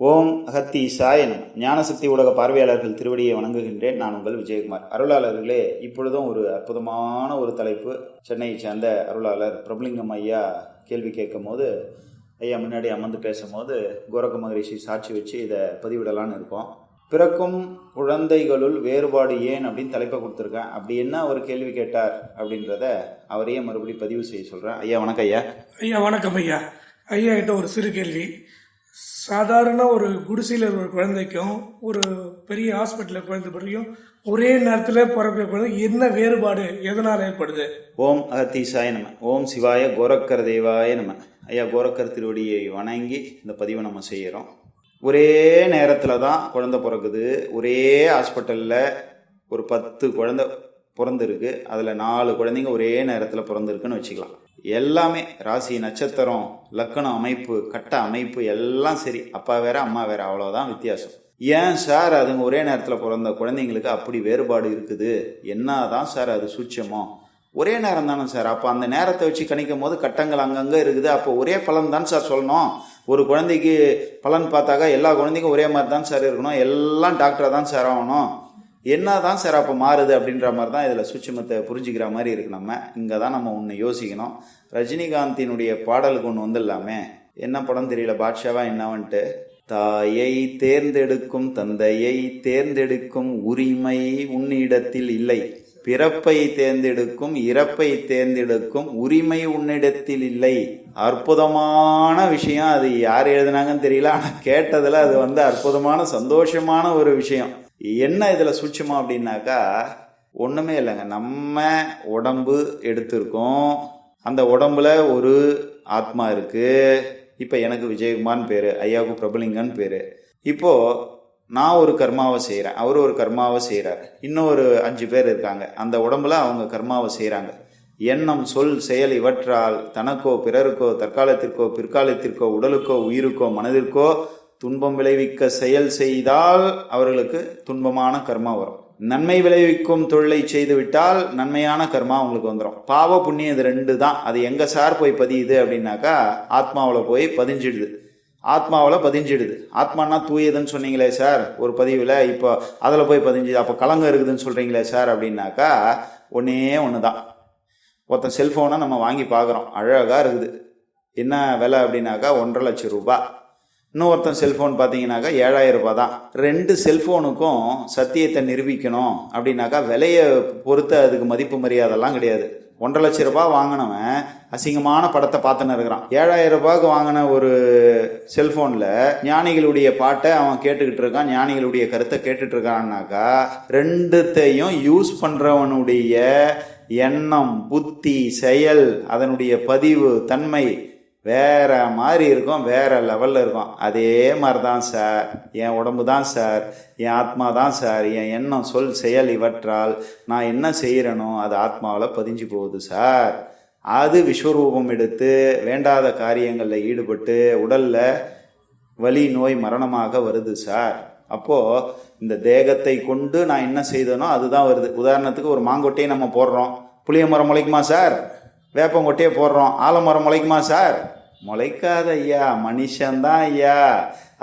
ஓம் அகத்தி சாயனம் ஞானசக்தி உலக பார்வையாளர்கள் திருவடியை வணங்குகின்றேன். நான் உங்கள் விஜயகுமார். அருளாளர்களே இப்பொழுதும் ஒரு அற்புதமான ஒரு தலைப்பு சென்னையை சேர்ந்த அருளாளர் பிரபலிங்கம் ஐயா கேள்வி கேட்கும் போது ஐயா முன்னாடி அமர்ந்து பேசும்போது கோரக்க மகரிஷி சாட்சி வச்சு இதை பதிவிடலான்னு இருக்கோம். பிறக்கும் குழந்தைகளுள் வேறுபாடு ஏன் அப்படின்னு தலைப்பை கொடுத்துருக்கேன். அப்படி என்ன அவர் கேள்வி கேட்டார் அப்படின்றத அவரையே மறுபடி பதிவு செய்ய சொல்கிறேன் ஐயா வணக்கம் ஐயா. ஐயா வணக்கம் ஐயா. ஐயா கிட்ட ஒரு சிறு கேள்வி. சாதாரண ஒரு குடிசையில் ஒரு குழந்தைக்கும் ஒரு பெரிய ஹாஸ்பிட்டலில் குழந்தை பிறக்கும் ஒரே நேரத்தில் பிறக்கிற குழந்தை என்ன வேறுபாடு எதனால் ஏற்படுது? ஓம் அகத்தீசாய நம்ம ஓம் சிவாய கோரக்கர் தேவாய நம்ம ஐயா கோரக்கர் திருவடியை வணங்கி இந்த பதிவை நம்ம செய்கிறோம் ஒரே நேரத்தில் தான் குழந்தை பிறக்குது. ஒரே ஹாஸ்பிட்டலில் ஒரு பத்து குழந்தை பிறந்திருக்கு. அதில் நாலு குழந்தைங்க ஒரே நேரத்தில் பிறந்திருக்குன்னு வச்சுக்கலாம். எல்லாமே ராசி நட்சத்திரம் லக்கணம் அமைப்பு கட்ட அமைப்பு எல்லாம் சரி. அப்பா வேற அம்மா வேற அவ்வளோதான் வித்தியாசம். ஏன் சார் அதுங்க ஒரே நேரத்தில் பிறந்த குழந்தைங்களுக்கு அப்படி வேறுபாடு இருக்குது? என்ன தான் சார் அது சூட்சமோ? ஒரே நேரம் தானே சார். அப்போ அந்த நேரத்தை வச்சு கணிக்கும் போது கட்டங்கள் அங்கங்கே இருக்குது. அப்போ ஒரே பலன் தான் சார் சொல்லணும். ஒரு குழந்தைக்கு பலன் பார்த்தாக்கா எல்லா குழந்தைக்கும் ஒரே மாதிரி தான் சார் இருக்கணும். எல்லாம் டாக்டராக தான் சார் ஆகணும். என்ன தான் சார் அப்போ மாறுது அப்படின்ற மாதிரி தான் இதில் சூட்சமத்தை புரிஞ்சுக்கிற மாதிரி இருக்கு நம்ம. இங்கே தான் நம்ம ஒன்று யோசிக்கணும். ரஜினிகாந்தினுடைய பாடலுக்கு ஒன்று வந்துடலாமே. என்ன படம் தெரியல? பாட்ஷாவா என்னவன்ட்டு? தாயை தேர்ந்தெடுக்கும் தந்தையை தேர்ந்தெடுக்கும் உரிமை உன்னிடத்தில் இல்லை. பிறப்பை தேர்ந்தெடுக்கும் இறப்பை தேர்ந்தெடுக்கும் உரிமை உன்னிடத்தில் இல்லை. அற்புதமான விஷயம். அது யார் எழுதுனாங்கன்னு தெரியல. ஆனால் கேட்டதில் அது வந்து அற்புதமான சந்தோஷமான ஒரு விஷயம். என்ன இதில் சூட்சமா அப்படின்னாக்கா ஒன்றுமே இல்லைங்க. நம்ம உடம்பு எடுத்திருக்கோம். அந்த உடம்புல ஒரு ஆத்மா இருக்குது இப்போ எனக்கு விஜயகுமார்னு பேர் ஐயாவுக்கு பிரபலிங்கன்னு பேர். இப்போது நான் ஒரு கர்மாவை செய்கிறேன் அவர் ஒரு கர்மாவை செய்கிறார் இன்னும் ஒரு அஞ்சு பேர் இருக்காங்க. அந்த உடம்புல அவங்க கர்மாவை செய்கிறாங்க எண்ணம் சொல் செயல் இவற்றால் தனக்கோ பிறருக்கோ தற்காலத்திற்கோ பிற்காலத்திற்கோ உடலுக்கோ உயிருக்கோ மனதிற்கோ துன்பம் விளைவிக்க செயல் செய்தால் அவர்களுக்கு துன்பமான கர்மா வரும். நன்மை விளைவிக்கும் தொழிலை செய்துவிட்டால் நன்மையான கர்மா உங்களுக்கு வந்துடும் பாவ புண்ணியம் இது ரெண்டு தான். அது எங்க சார் போய் பதியுது அப்படின்னாக்கா ஆத்மாவில் போய் பதிஞ்சிடுது. ஆத்மாவில் பதிஞ்சிடுது. ஆத்மானா தூயதுன்னு சொன்னீங்களே சார் ஒரு பதிவில் இப்போ அதில் போய் பதிஞ்சுது. அப்போ கலங்கம் இருக்குதுன்னு சொல்கிறீங்களே சார் அப்படின்னாக்கா ஒன்றே ஒன்று தான் ஒருத்தன் செல்ஃபோனை நம்ம வாங்கி பார்க்குறோம். அழகாக இருக்குது. என்ன விலை அப்படின்னாக்கா ஒன்றரை லட்சம் ரூபாய். இன்னொருத்தன் செல்ஃபோன் பார்த்தீங்கன்னாக்கா ஏழாயிரம் ரூபாய் தான். ரெண்டு செல்ஃபோனுக்கும் சத்தியத்தை நிரூபிக்கணும் அப்படின்னாக்கா விலையை பொறுத்து அதுக்கு மதிப்பு மரியாதைலாம் கிடையாது. ஒன்றரை லட்ச ரூபாய் வாங்கினவன் அசிங்கமான படத்தை பார்த்துன்னு இருக்கிறான். ஏழாயிரம் ரூபாய்க்கு வாங்கின ஒரு செல்ஃபோனில் ஞானிகளுடைய பாட்டை அவன் கேட்டுக்கிட்டு இருக்கான் ஞானிகளுடைய கருத்தை கேட்டுட்டு இருக்கான்னாக்கா ரெண்டுத்தையும் யூஸ் பண்ணுறவனுடைய எண்ணம் புத்தி செயல் அதனுடைய பதிவு தன்மை வேற மாதிரி இருக்கும் வேற லெவலில் இருக்கும். அதே மாதிரி தான் சார் என் உடம்பு தான் சார் என் ஆத்மா தான் சார் என் எண்ணம் சொல் செயல் இவற்றால் நான் என்ன செய்கிறேனோ அது ஆத்மாவில் பதிஞ்சு போகுது சார் அது விஸ்வரூபம் எடுத்து வேண்டாத காரியங்களில் ஈடுபட்டு உடலில் வலி நோய் மரணமாக வருது சார் அப்போது இந்த தேகத்தை கொண்டு நான் என்ன செய்தனோ அதுதான் வருது. உதாரணத்துக்கு ஒரு மாங்கொட்டையை நம்ம போடுறோம். புளிய மரம் முளைக்குமா சார் வேப்பங்கொட்டையை போடுறோம். ஆலமரம் முளைக்குமா சார் முளைக்காத ஐயா மனுஷன்தான் ஐயா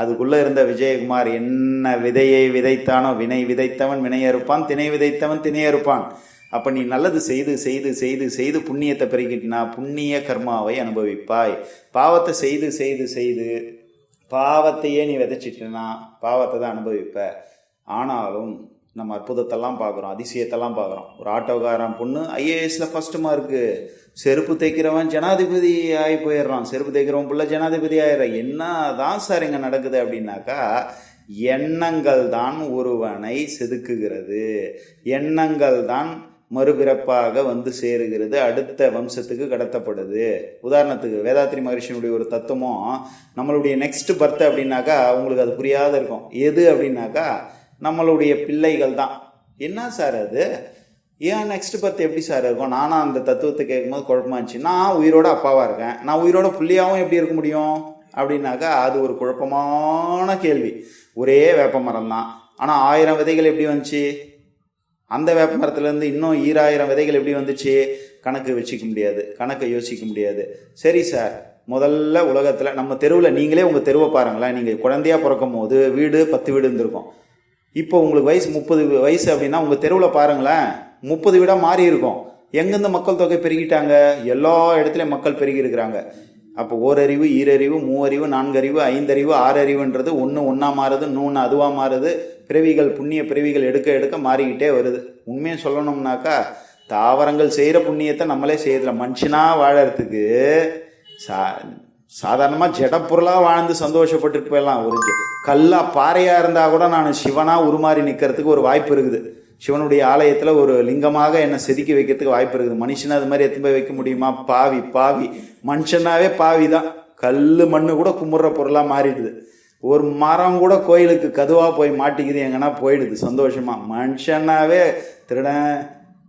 அதுக்குள்ளே இருந்த விஜயகுமார் என்ன விதையை விதைத்தானோ வினை விதைத்தவன் வினையறுப்பான் திணை விதைத்தவன் திணையறுப்பான். அப்போ நீ நல்லது செய்து செய்து செய்து செய்து புண்ணியத்தை பெருகிட்டினா புண்ணிய கர்மாவை அனுபவிப்பாய். பாவத்தை செய்து செய்து செய்து பாவத்தையே நீ விதைச்சிட்டனா பாவத்தை தான் அனுபவிப்ப. ஆனாலும் நம்ம அற்புதத்தெல்லாம் பார்க்குறோம் அதிசயத்தெல்லாம் பார்க்குறோம். ஒரு ஆட்டோக்காரன் பொண்ணு ஐஏஎஸ்ல ஃபர்ஸ்ட் மார்க்கு செருப்பு தைக்கிறவன் ஜனாதிபதி ஆகி போயிடுறான். செருப்பு தைக்கிறவன் புள்ள ஜனாதிபதி ஆயிடுறான். என்ன தான் சார் இங்கே நடக்குது அப்படின்னாக்கா எண்ணங்கள் தான் ஒருவனை செதுக்குகிறது. எண்ணங்கள் தான் மறுபிறப்பாக வந்து சேருகிறது. அடுத்த வம்சத்துக்கு கடத்தப்படுது. உதாரணத்துக்கு வேதாத்ரி மகரிஷினுடைய ஒரு தத்துவம் நம்மளுடைய நெக்ஸ்ட் பர்த் அப்படின்னாக்கா உங்களுக்கு அது புரியாத இருக்கும். எது அப்படின்னாக்கா நம்மளுடைய பிள்ளைகள் தான். என்ன சார் அது? ஏன் நெக்ஸ்ட் பர்த் எப்படி சார் இருக்கும்? நானும் அந்த தத்துவத்தை கேட்கும்போது குழப்பமாச்சு நான் உயிரோட அப்பாவாக இருக்கேன். நான் உயிரோட புள்ளியாகவும் எப்படி இருக்க முடியும்? அப்படின்னாக்கா அது ஒரு குழப்பமான கேள்வி. ஒரே வேப்ப மரம் தான். ஆனால் ஆயிரம் விதைகள் எப்படி வந்துச்சு? அந்த வேப்ப மரத்துலேருந்து இன்னும் ஈராயிரம் விதைகள் எப்படி வந்துச்சு? கணக்கு வச்சுக்க முடியாது. கணக்கை யோசிக்க முடியாது. சரி சார் முதல்ல உலகத்தில் நம்ம தெருவில் நீங்களே உங்கள் தெருவை பாருங்களேன். நீங்கள் குழந்தையா பிறக்கும் போது வீடு பத்து வீடு இருந்திருக்கும் இப்போ உங்களுக்கு வயசு முப்பது வயசு அப்படின்னா உங்கள் தெருவில் பாருங்களேன் முப்பது வீடாக மாறி இருக்கும். எங்கேருந்து மக்கள் தொகை பெருகிட்டாங்க? எல்லா இடத்துலையும் மக்கள் பெருகி இருக்கிறாங்க. அப்போ ஓரறிவு ஈரறிவு மூவறிவு நான்கறிவு ஐந்தறிவு ஆறறிவுன்றது ஒன்று ஒன்றா மாறுது இன்னொன்று அதுவாக மாறுது. பிறவிகள் புண்ணிய பிறவிகள் எடுக்க எடுக்க மாறிக்கிட்டே வருது. உண்மையை சொல்லணும்னாக்கா தாவரங்கள் செய்கிற புண்ணியத்தை நம்மளே செய்யறதில்ல. மனுஷனாக வாழறதுக்கு சா சாதாரணமாக ஜடப்பொருளாக வாழ்ந்து சந்தோஷப்பட்டுட்டு போயிடலாம் ஒரு கல்லாக கல்லா பாறையாக இருந்தால் கூட நான் சிவனாக உருமாறி நிற்கிறதுக்கு ஒரு வாய்ப்பு இருக்குது. சிவனுடைய ஆலயத்தில் ஒரு லிங்கமாக என்னை செதுக்கி வைக்கிறதுக்கு வாய்ப்பு இருக்குது. மனுஷனை அது மாதிரி எத்தனை போய் வைக்க முடியுமா? பாவி பாவி. மனுஷனாவே பாவி தான் கல் மண்ணு கூட கும்பிட்ற பொருளாக மாறிடுது. ஒரு மரம் கூட கோயிலுக்கு கதுவாக போய் மாட்டிக்குது எங்கன்னா போயிடுது. சந்தோஷமாக மனுஷனாவே திருடன்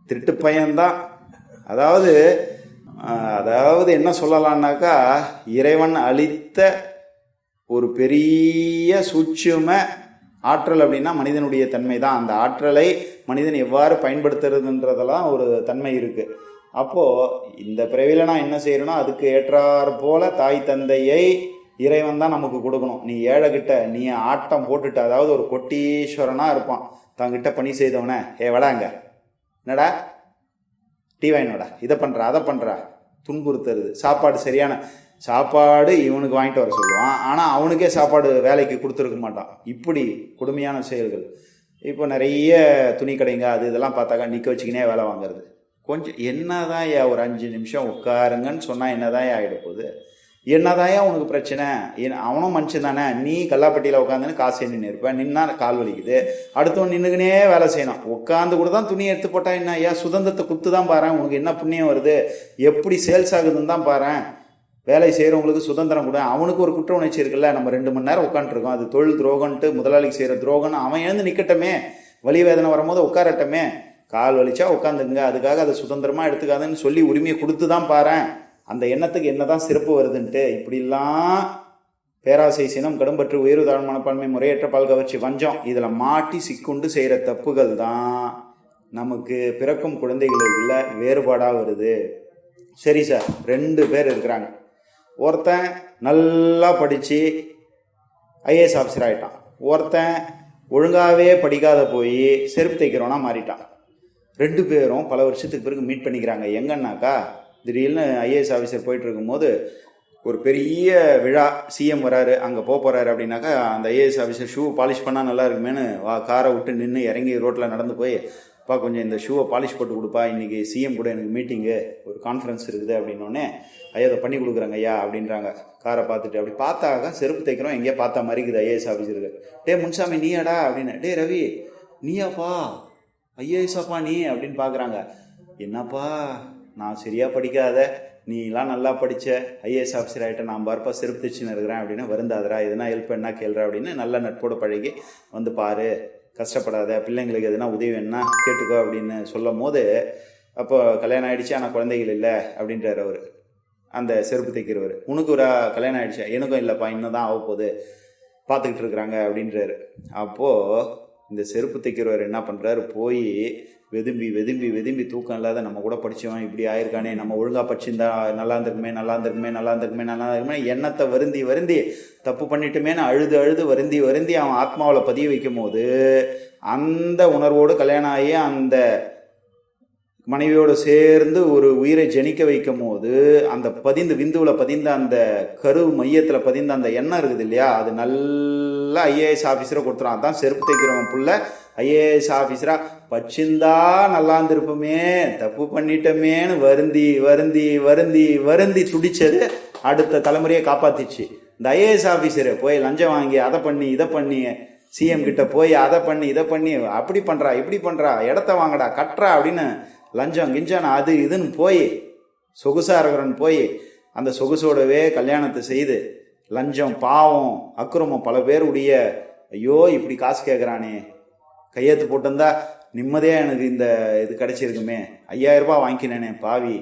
திருட்டு பையன்தான். அதாவது அதாவது என்ன சொல்லலான்னாக்கா இறைவன் அளித்த ஒரு பெரிய சூட்சும ஆற்றல் அப்படின்னா மனிதனுடைய தன்மை தான் அந்த ஆற்றலை மனிதன் எவ்வாறு பயன்படுத்துறதுன்றதெல்லாம் ஒரு தன்மை இருக்குது அப்போது இந்த பிறவியில் நான் என்ன செய்கிறேனோ அதுக்கு ஏற்றார் போல தாய் தந்தையை இறைவன் தான் நமக்கு கொடுக்கணும். நீ ஏழை நீ ஆட்டம் போட்டுட்டு அதாவது ஒரு கொட்டீஸ்வரனாக இருப்பான். தங்கிட்ட பணி செய்தவனே. ஏ வடாங்க என்னடா? டீ வாங்கினோடா இதை பண்ணுறா அதை பண்ணுறா துன்புறுத்துறது. சாப்பாடு சரியான சாப்பாடு இவனுக்கு வாங்கிட்டு வர சொல்லுவான். ஆனால் அவனுக்கே சாப்பாடு வேலைக்கு கொடுத்துருக்க மாட்டான். இப்படி கொடுமையான செயல்கள். இப்போ நிறைய துணி கடைங்க அது இதெல்லாம் பார்த்தாக்கா நிற்க வச்சுக்கினே வேலை வாங்குறது. கொஞ்சம் என்னதான் ஏன் ஒரு அஞ்சு நிமிஷம் உட்காருங்கன்னு சொன்னால் என்னதான் ஆகிட போகுது? என்னதாயா உனக்கு பிரச்சனை? ஏன் அவனும் மனுஷன் தானே. நீ கல்லாப்பட்டியில் உட்காந்துன்னு காசு நின்று இருப்பேன் நின்னா கால் வலிக்குது. அடுத்தவன் நின்றுக்குனே வேலை செய்யணும். உட்காந்து கூட தான் துணி எடுத்து போட்டா என்ன? ஐயா சுதந்திரத்தை குத்து தான் பாரு உனக்கு என்ன புண்ணியம் வருது? எப்படி சேல்ஸ் ஆகுதுன்னு தான் பாரு வேலை செய்கிறவங்களுக்கு சுதந்திரம் கூட. அவனுக்கு ஒரு குற்ற உணர்ச்சி இருக்குல்ல. நம்ம ரெண்டு மணி நேரம் உட்காந்துருக்கோம் அது தொழில் துரோகன்ட்டு முதலாளிக்கு செய்கிற துரோகம்னு அவன் எழுந்து நிற்கட்டமே வலி வேதனை வரும்போது உட்காரட்டமே. கால் வலிச்சா உட்காந்துங்க அதுக்காக அதை சுதந்திரமாக எடுத்துக்காதுன்னு சொல்லி உரிமையை கொடுத்து தான் பாரேன். அந்த எண்ணத்துக்கு என்னதான் சிறப்பு வருதுன்ட்டு இப்படிலாம் பேராசை சினம் கடும்பற்று உயர்வு தாழ் மனப்பான்மை முறையற்ற பால் கவர்ச்சி வஞ்சம் இதில் மாட்டி சிக்குண்டு செய்கிற தப்புகள் தான் நமக்கு பிறக்கும் குழந்தைகளுக்குள்ள வேறுபாடாக வருது. சரி சார் ரெண்டு பேர் இருக்கிறாங்க. ஒருத்தன் நல்லா படித்து ஐஏஎஸ் ஆஃபீஸர் ஆகிட்டான் ஒருத்தன் ஒழுங்காகவே படிக்காத போய் செருப்பு தைக்கிறோன்னா மாறிட்டான். ரெண்டு பேரும் பல வருஷத்துக்கு பிறகு மீட் பண்ணிக்கிறாங்க. எங்கன்னாக்கா திடீர்னு ஐஏஎஸ் ஆஃபீஸர் போயிட்டு இருக்கும்போது ஒரு பெரிய விழா சிஎம் வராரு அங்கே போக போகிறாரு அப்படின்னாக்கா அந்த ஐஏஎஸ் ஆஃபீஸர் ஷூ பாலிஷ் பண்ணால் நல்லா இருக்குமேனு வா காரை விட்டு நின்று இறங்கி ரோட்டில் நடந்து போய் அப்பா கொஞ்சம் இந்த ஷூவை பாலிஷ் போட்டு கொடுப்பா இன்றைக்கி சிஎம் கூட எனக்கு மீட்டிங்கு ஒரு கான்ஃபரன்ஸ் இருக்குது அப்படின்னோடனே ஐயா அதை பண்ணி கொடுக்குறாங்க ஐயா அப்படின்றாங்க. காரை பார்த்துட்டு அப்படி பார்த்தாக்கா செருப்பு தைக்கிறோம் எங்கேயா பார்த்தா மாதிரி இருக்குது ஐஏஎஸ் ஆஃபீஸருக்கு டே முன்சாமி நீயாடா? அப்படின்னு டே ரவி நீயாப்பா? ஐஏஎஸ்ஸாப்பா நீ? அப்படின்னு பார்க்குறாங்க. என்னப்பா? நான் சரியாக படிக்காத நீலாம் நல்லா படித்த ஐஏஎஸ் ஆஃபீஸர் ஆகிட்ட நான் பார்ப்பா செருப்பு தைச்சுன்னு இருக்கிறேன் அப்படின்னு வருந்தாதரா எதுனா ஹெல்ப் என்ன கேள்றா அப்படின்னு நல்ல நட்போட பழகி வந்து பாரு கஷ்டப்படாத பிள்ளைங்களுக்கு எதுனா உதவி வேணும்னா கேட்டுக்கோ அப்படின்னு சொல்லும் போது அப்போ கல்யாணம் ஆகிடுச்சு ஆனால் குழந்தைகள் இல்லை அப்படின்றார் அவர். அந்த செருப்பு தைக்கிறவர். உனக்கு ஒரு கல்யாணம் ஆகிடுச்சா எனக்கும் இல்லைப்பா இன்னும் தான் ஆக போகுது பார்த்துக்கிட்டு இருக்கிறாங்க அப்படின்றாரு. அப்போது இந்த செருப்பு தைக்கிறவர் என்ன பண்ணுறாரு போய் வெதும்பி வெதும்பி வெதும்பி தூக்கம் இல்லாத நம்ம கூட படித்தவன் இப்படி ஆயிருக்கானே நம்ம ஒழுங்காக படிச்சிருந்தா நல்லா இருந்திருக்குமே நல்லா இருந்திருக்குமே நல்லா இருந்திருக்குமே நல்லா இருக்குமே எண்ணத்தை வருந்தி வருந்தி தப்பு பண்ணிட்டுமேன்னு அழுது அழுது வருந்தி வருந்தி அவன் ஆத்மாவில் பதிய வைக்கும் போது அந்த உணர்வோடு கல்யாணம் ஆகி அந்த மனைவியோடு சேர்ந்து ஒரு உயிரை ஜனிக்க வைக்கும் போது அந்த பதிந்து விந்துவில் பதிந்த அந்த கரு மையத்தில் பதிந்த அந்த எண்ணம் இருக்குது இல்லையா? அது நல்லா ஐஏஎஸ் ஆஃபீஸரை கொடுத்துறான் அதான் செருப்பு தைக்கிறவன் புள்ள ஐஏஎஸ் ஆஃபீஸராக பச்சிந்தா நல்லா இருந்திருப்போமே தப்பு பண்ணிட்டோமேன்னு வருந்தி வருந்தி வருந்தி வருந்தி துடிச்சது அடுத்த தலைமுறையை காப்பாத்திச்சு. இந்த ஐஏஎஸ் ஆஃபீஸரு போய் லஞ்சம் வாங்கி அதை பண்ணி இதை பண்ணி சிஎம் கிட்ட போய் அதை பண்ணி இதை பண்ணி அப்படி பண்ணுறா இப்படி பண்ணுறா இடத்த வாங்கடா கட்டுறா அப்படின்னு லஞ்சம் கிஞ்சம் அது இதுன்னு போய் சொகுசாக இருக்கிறன்னு போய் அந்த சொகுசோடவே கல்யாணத்தை செய்து லஞ்சம் பாவம் அக்கிரமம் பல பேருடைய ஐயோ இப்படி காசு கேட்குறானே கையெழுத்து போட்டிருந்தா நிம்மதியாக எனக்கு இந்த இது கிடச்சிருக்குமே. ஐயாயிரரூபா ரூபாய் வாங்கிக்கினேனே பாவி.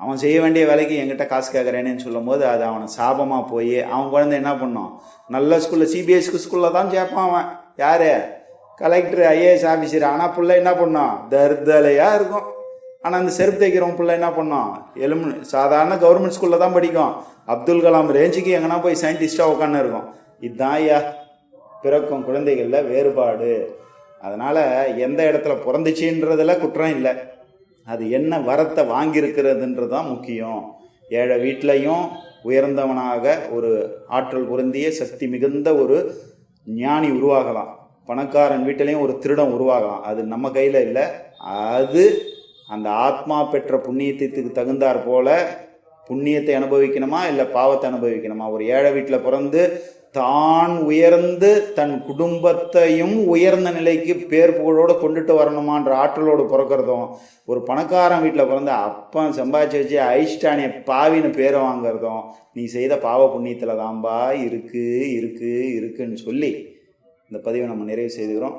அவன் செய்ய வேண்டிய வேலைக்கு என்கிட்ட காசு கேட்குறேனேன்னு சொல்லும் போது அது அவனை சாபமாக போய் அவன் குழந்தை என்ன பண்ணான் நல்ல ஸ்கூலில் சிபிஎஸ்சி ஸ்கூலில் தான் சேர்ப்பான் அவன். யாரு? கலெக்டர் ஐஏஎஸ் ஆஃபீஸர் ஆனால் பிள்ளை என்ன பண்ணான் தர்தலையாக இருக்கும். ஆனால் அந்த செருப்பு தைக்கிறவன் பிள்ளை என்ன பண்ணோம் எலும்பு சாதாரண கவர்மெண்ட் ஸ்கூலில் தான் படிக்கும். அப்துல் கலாம் ரேஞ்சுக்கு எங்கன்னா போய் சயின்டிஸ்டாக உட்காந்து இருக்கும். இதுதான் ஐயா பிறக்கும் குழந்தைகளில் வேறுபாடு. அதனால் எந்த இடத்துல பிறந்துச்சுன்றதில் குற்றம் இல்லை. அது என்ன வரத்தை வாங்கியிருக்கிறதுன்றது தான் முக்கியம். ஏழை வீட்லையும் உயர்ந்தவனாக ஒரு ஆற்றல் பொருந்திய சக்தி மிகுந்த ஒரு ஞானி உருவாகலாம். பணக்காரன் வீட்டிலையும் ஒரு திருடம் உருவாகலாம். அது நம்ம கையில் இல்லை அது அந்த ஆத்மா பெற்ற புண்ணியத்துக்கு தகுந்தாற் போல புண்ணியத்தை அனுபவிக்கணுமா இல்லை பாவத்தை அனுபவிக்கணுமா? ஒரு ஏழை வீட்டில் பிறந்து தான் உயர்ந்து தன் குடும்பத்தையும் உயர்ந்த நிலைக்கு பேர் புகழோடு கொண்டுட்டு வரணுமான்ற ஆற்றலோடு பிறக்கிறதும் ஒரு பணக்காரன் வீட்டில் பிறந்து அப்பன் சம்பாதிச்சு வச்சு ஐஷ்டானிய பாவின்னு பேரை வாங்குறதும் நீ செய்த பாவ புண்ணியத்தில் தான்பா இருக்கு இருக்கு இருக்குன்னு சொல்லி இந்த பதிவை நம்ம நிறைவு செய்துக்கிறோம்.